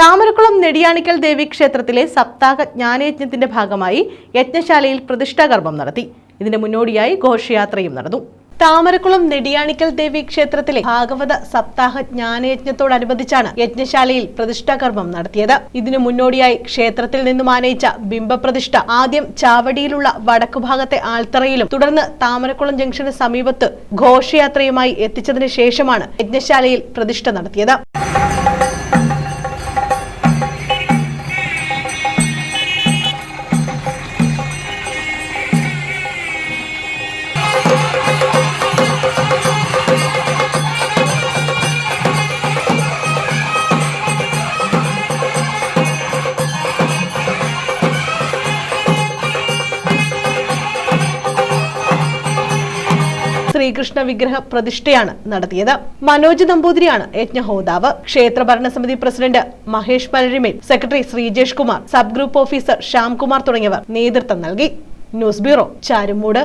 താമരക്കുളം നെടിയാണിക്കൽ ദേവി ക്ഷേത്രത്തിലെ സപ്താഹ ജ്ഞാനയജ്ഞത്തിന്റെ ഭാഗമായി യജ്ഞശാലയിൽ പ്രതിഷ്ഠാകർമ്മം നടത്തി. ഇതിന് മുന്നോടിയായി ഘോഷയാത്രയും നടന്നു. താമരക്കുളം നെടിയാണിക്കൽ ദേവി ക്ഷേത്രത്തിലെ ഭാഗവത സപ്താഹ ജ്ഞാനയജ്ഞത്തോടനുബന്ധിച്ചാണ് യജ്ഞശാലയിൽ പ്രതിഷ്ഠാകർമ്മം നടത്തിയത്. ഇതിനു മുന്നോടിയായി ക്ഷേത്രത്തിൽ നിന്നും ആനയിച്ച ബിംബപ്രതിഷ്ഠ ആദ്യം ചാവടിയിലുള്ള വടക്കുഭാഗത്തെ ആൽത്തറയിലും തുടർന്ന് താമരക്കുളം ജംഗ്ഷന് സമീപത്ത് ഘോഷയാത്രയുമായി എത്തിച്ചതിനു ശേഷമാണ് യജ്ഞശാലയിൽ പ്രതിഷ്ഠ നടത്തിയത്. ശ്രീകൃഷ്ണ വിഗ്രഹ പ്രതിഷ്ഠയാണ് നടത്തിയത്. മനോജ് നമ്പൂതിരിയാണ് യജ്ഞഹോതാവ് ക്ഷേത്ര ഭരണസമിതി president Mahesh Palarimel secretary Sreejesh Kumar sub group officer Shyamkumar തുടങ്ങിയവർ നേതൃത്വം നൽകി. News bureau Charummood.